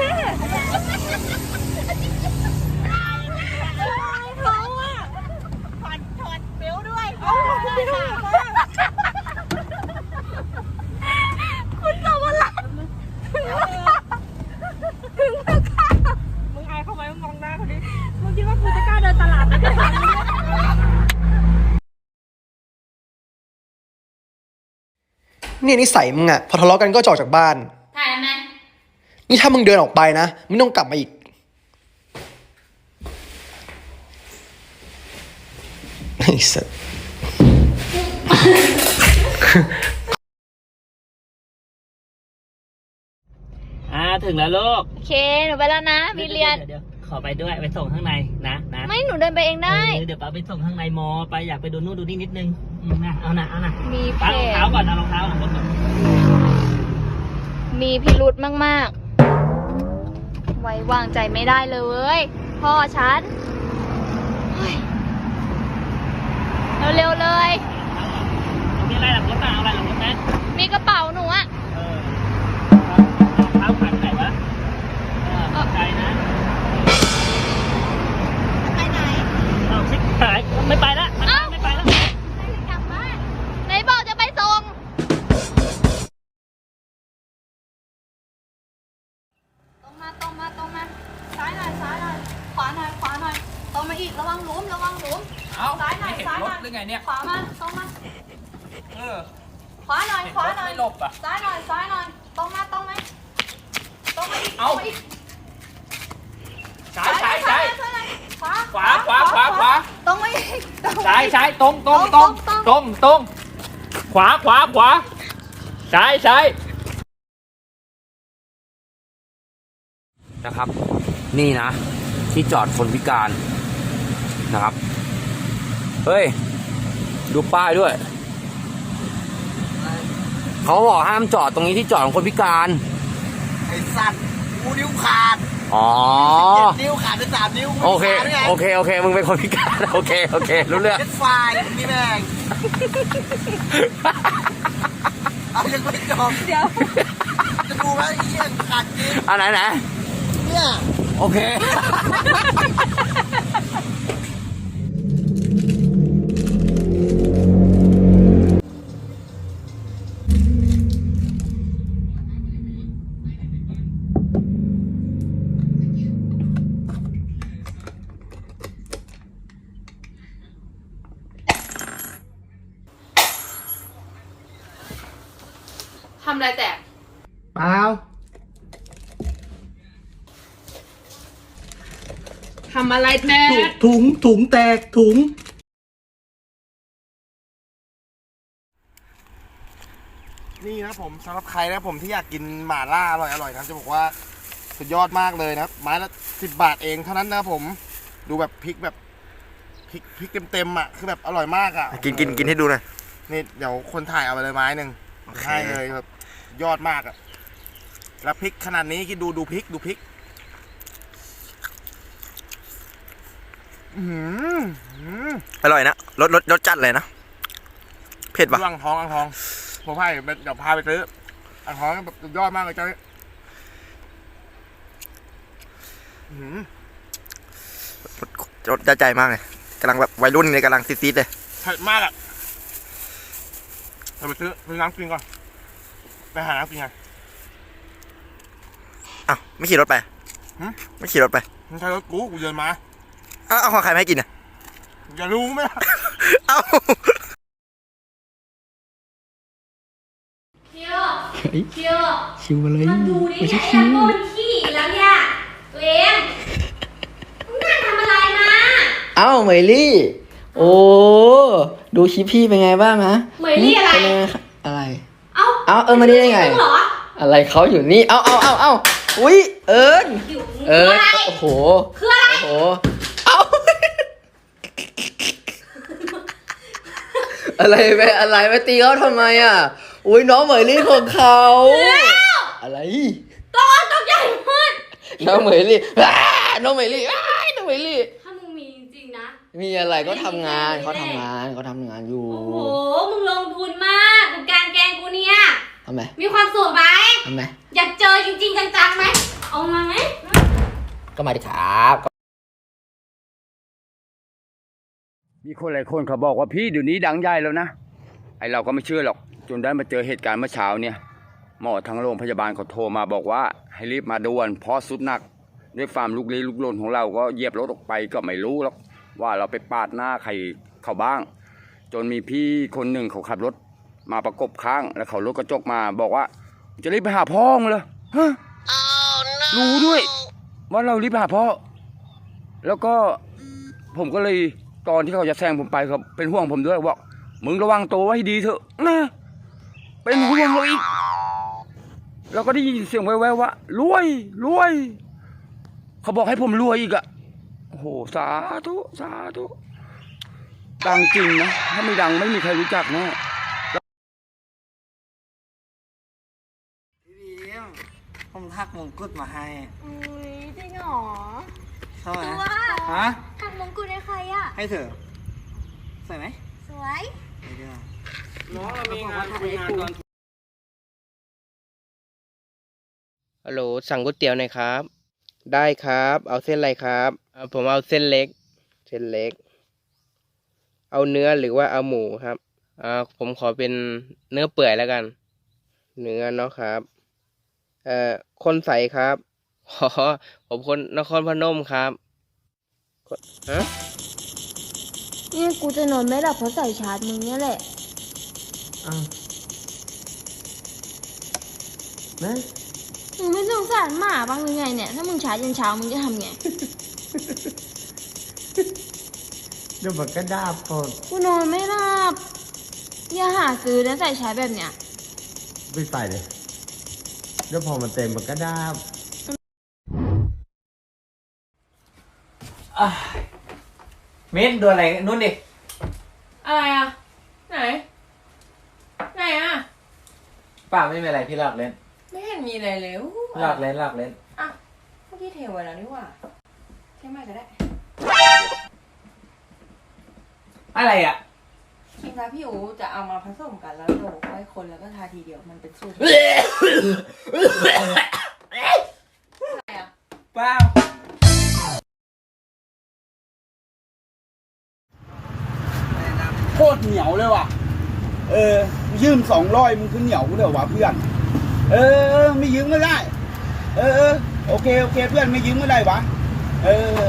ระเข้เขาอะถอดถอดเบลด้วยเอาคุณไปดูคุณสวรัตน์ถึงแล้วค่ะถึงแล้วค่ะมึงอายเข้าไหมมึงมองหน้าเขาดิมึงคิดว่ากูจะกล้าเดินตลาดไหมเนี่ยนี่นิสัยมึงอะพอทะเลาะกันก็จะออกจากบ้านถ่ายไหม นี่ถ้ามึงเดินออกไปนะมึงต้องกลับมาอีก ไอ้สัสอ่าถึงแล้วลูกโอเค หนูไปแล้วนะมีเรียน ดี๋วดี๋วขอไปด้วยไปส่งข้างในนะนะไม่หนูเดินไปเองได้ เออเดี๋ยวป้าไปส่งข้างในมอไปอยากไปดูนู่นดูนี่นิดนึงอืมนะเอานะเอานะมีเพป้ารองเท้าจก่อนเอารองเท้าหลังรถก่อนมีพิรุธมากๆ ไว้วางใจไม่ได้เลย พ่อฉันเฮ้ยเร็วๆเลย มีอะไรหลังรถเปล่าเอาอะไรหลังรถนะมีกระเป๋าหนูอะเออรองเท้าขันไหนวะเออขอบใจนะ น่อยซ้ายหน่อยขวาหน่อยขวาหน่อยตรงมาอีกระวังหลุมระวังหลุมเอ้าซ้ายหน่อยไม่เห็นซ้ายรหน่ถอยหรือไงเนี่ย ขวามาตรงมาเออ ขวาหน่อยเห็นขวารถหน่อยไม่หลบอะ ซ้ายหน่อยซ้ายหน่อยตรงมาตรงไหมตรงมาอีกเอ้าตรงมอีกซ้ายซ้ายซ้ายซ้ายขวาขวาขวาขวาขวาตรงมาอีกตรงมาซ้ายอีก ซ้ายตรงตรงตรงตรงตรงตรงขวาขวาขวาซ้ายซ้ายนะครับ นี่นะ ที่จอดคนพิการนะครับ เฮ้ย ดูป้ายด้วย เขาบอกห้ามจอดตรงนี้ที่จอดของคนพิการ ไอ้สัตว์กูนิ้วขาดอ๋อเจ็ดนิ้วขาดไปสามนิ้วโอเคขาดได้ไงโอเคโอเคมึงเป็นคนพิการโอเคโอเครู้เรื่องเจ็ดไฟล์นี่แม่งเอายังไม่จบเดี๋ยวจะดูว่าไอ้เหี้ยขาดจริงอันไหนไหนเนี่ย โอเค ทำอะไรแตกเปล่าำอะไรแตกถุงถุงแตกถุง นี่นะผมสำหรับใครนะผมที่อยากกินหม่าล่าอร่อยอร่อยนะจะบอกว่าสุดยอดมากเลยนะครับ ไม้ละสิบบาทเองเท่านั้นนะผมดูแบบพริกแบบพริกพริกเต็มๆอะคือแบบอร่อยมากอะกินกินกินให้ดูหน่อยนี่เดี๋ยวคนถ่ายเอาไปเลยไม้หนึ่งโอเคให้เลยแบบยอดมากอะแล้วพริกขนาดนี้คิดดูดูพริกดูพริก อือหืออื้อหืออร่อยนะรสรสรสจัดเลยนะเผ็ดปะดูอ่างทองอ่างทองผมให้เดี๋ยวพาไปซื้ออ่างทองแบบสุดยอดมากเลยเจ้านี่อื้อหือรสจัดใจมากเลยกำลังแบบวัยรุ่นเลยกำลังซีดๆเลยเผ็ดมากอะเดี๋ยวไปซื้อซื้อน้ำกินก่อน ไปหาน้ำกินกันอ้าวไม่ขี่รถไปหึไม่ขี่รถไปมันใช่รถกูกูเดินมา อ้าวเอาของใครมาให้กินอะ อย่ารู้ไหมล่ะเอ้าเชียวเชียวชิวอะไรมาดูดิเนี่ยแอบโดนขี้แล้วเนี่ยตัวเองมึงนั่งทำอะไรมา เอ้าเหมยลี่ โอ้ดูคลิปพี่เป็นไงบ้างฮะเหมยลี่อะไร เป็นงคะอะไร เอ้าเอ้าเออมานี่ได้ไง มึเหรออะไรเขาอยู่นี่ เอ้าเอ้าเอ้าเอ้าอุ้ยเอิญอยู่เอิญอะไร โอ้โหคืออะไร โอ้โห เอ้า อะไรไปอะไรไปตีเขาทำไมอะ อุ้ยน้องเหมยลี่ของเขา อะไรตอนตกใจหมดน้องเหมยลี่อ้าน้องเหมยลี่อ้ายน้องเหมยลี่ ถ้ามึงมีจริงๆนะ มีอะไรก็ทำงานเขาทำงานเขาทำงานอยู่โอ้โห มึงลงทุนมากกับการแกล้งกูเนี่ย ทำไมมีความสุขไหม ทำไมอยากเจอจริงๆจังๆไหม เอามาก็มาดิครับ มีคนหลายคนเขาบอกว่าพี่เดี๋ยวนี้ดังใหญ่แล้วนะไอเราก็ไม่เชื่อหรอก จนได้มาเจอเหตุการณ์เมื่อเช้าเนี่ยหมอทางโรงพยาบาลเขาโทรมาบอกว่าให้รีบมาด่วนเพราะสุดหนักด้วยความลุกลี้ลุกลนของเราก็เหยียบรถออกไปก็ไม่รู้หรอกว่าเราไปปาดหน้าใครเขาบ้าง จนมีพี่คนหนึ่งเขาขับรถมาประกบข้างแล้วเขารถกระจกมาบอกว่า จะรีบไปหาพ่อมึงเลยฮะรู้ด้วย ว่าเรารีบไปหาพ่อแล้วก็ผมก็เลย ตอนที่เขาจะแซงผมไปเขาเป็นห่วงผมด้วยบอกมึงระวังตัวไว้ให้ดีเถอะนะเป็นห่วงเราอีกแล้วก็ได้ยินเสียงแว่วๆว่ารวยรวย เขาบอกให้ผมรวยอีกอะโอ้โหสาธุสาธุดังจริงนะถ้าไม่ดังไม่มีใครรู้จักแน่พี่บีมผมทักมงกุฎมาให้อุ้ยจริงเหรอเท่าไหร่ตัวฮะถั กมงกุฎให้ใครอะ ให้เถอะใส่ไหมสวยไม่ได้น้องเรามีงานคุยงานตอนฮัลโหลสั่งก๋วยเตี๋ยวหน่อยครับ ได้ครับ เอาเส้นอะไรครับอ่าผมเอาเส้นเล็ก เส้นเล็ก เอาเนื้อหรือว่าเอาหมูครับอ่าผมขอเป็นเนื้อเปื่อยแล้วกัน เนื้อเนาะครับเอ่อคนใสครับอ๋อผมคนนครพนมครับคน ฮะเนี่ยกูจะนอนไม่หลับเพราะใส่ชาร์จมึงเนี่ยแหละอ้าวนะมึงไม่สงสารหมาบ้างหรือไงเนี่ย ถ้ามึงชาร์จยันเช้ามึงจะทำไงเดี๋ยวมันก็ดาบก่อนกูนอนไม่หลับอย่าหาซื้อแล้วใส่ชาร์จแบบเนี้ย ไม่ใส่เลยเดี๋ยวพอมันเต็มมันก็ดา บเม็ดดูอะไรนู่นดิอะไรอะ ไหน ไหนอะ ป่าไม่เป็นไรพี่หลอกเล่นไม่เห็นมีอะไรเลยอู้หลอกเล่นหลอกเล่นอะเมื่อกี้เทไว้แล้วนี่หว่าเทใหม่ก็ได้อะไรอะจริงๆพี่อูจะเอามาผสมกันแล้วโรยไว้คนแล้วก็ทาทีเดียวมันเป็นสูตรอะไรอะ เปล่า นียวเลยว่ะ เออ ยืมสองร้อยมึงคือเหนียวกูเดี๋ยววะเพื่อน เออ ไม่ยืมก็ได้ เออเออโอเค โอเค เพื่อนไม่ยืมก็ได้วะ เออ